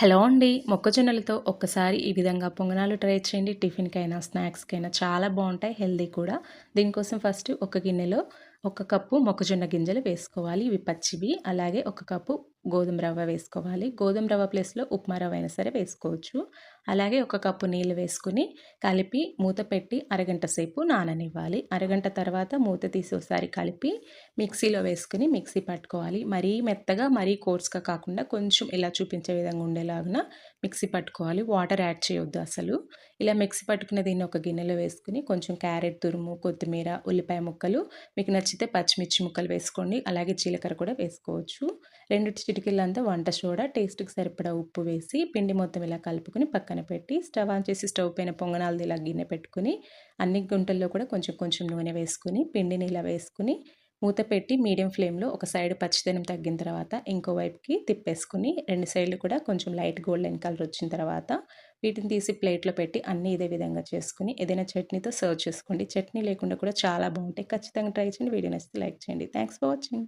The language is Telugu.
హలో అండి. మొక్కజొన్నలతో ఒక్కసారి ఈ విధంగా పొంగనాలు ట్రై చేయండి. టిఫిన్కైనా స్నాక్స్కైనా చాలా బాగుంటాయి హెల్దీ కూడా. దీనికోసం ఫస్ట్ ఒక గిన్నెలో ఒక కప్పు మొక్కజొన్న గింజలు వేసుకోవాలి. ఇవి పచ్చివి అలాగే ఒక కప్పు గోధుమ రవ్వ వేసుకోవాలి. గోధుమ రవ్వ ప్లేస్లో ఉప్మా రవ్వ అయినా సరే వేసుకోవచ్చు. అలాగే ఒక కప్పు నీళ్ళు వేసుకుని కలిపి మూత పెట్టి అరగంట సేపు నాననివ్వాలి. అరగంట తర్వాత మూత తీసి ఒకసారి కలిపి మిక్సీలో వేసుకుని మిక్సీ పట్టుకోవాలి. మరీ మెత్తగా మరీ కోర్స్గా కాకుండా కొంచెం ఇలా చూపించే విధంగా ఉండేలాగా మిక్సీ పట్టుకోవాలి. వాటర్ యాడ్ చేయొద్దు అసలు. ఇలా మిక్సీ పట్టుకున్న దీన్ని ఒక గిన్నెలో వేసుకుని కొంచెం క్యారెట్ తురుము కొత్తిమీర ఉల్లిపాయ ముక్కలు మీకు నచ్చితే పచ్చిమిర్చి ముక్కలు వేసుకోండి. అలాగే జీలకర్ర కూడా వేసుకోవచ్చు. రెండు చిటికీలంతా వంట సోడా టేస్ట్కి సరిపడా ఉప్పు వేసి పిండి మొత్తం ఇలా కలుపుకొని పక్కన పెట్టి స్టవ్ ఆన్ చేసి స్టవ్ పైన పొంగనాలది ఇలా గిన్నె పెట్టుకుని అన్ని గుంటల్లో కూడా కొంచెం కొంచెం నూనె వేసుకుని పిండిని ఇలా వేసుకుని మూత పెట్టి మీడియం ఫ్లేమ్లో ఒక సైడ్ పచ్చిదనం తగ్గిన తర్వాత ఇంకో వైపుకి తిప్పేసుకుని రెండు సైడ్లు కూడా కొంచెం లైట్ గోల్డెన్ కలర్ వచ్చిన తర్వాత వీటిని తీసి ప్లేట్లో పెట్టి అన్నీ ఇదే విధంగా చేసుకుని ఏదైనా చట్నీతో సర్వ్ చేసుకోండి. చట్నీ లేకుండా కూడా చాలా బాగుంటాయి. ఖచ్చితంగా ట్రై చేయండి. వీడియో నచ్చితే లైక్ చేయండి. Thanks for watching.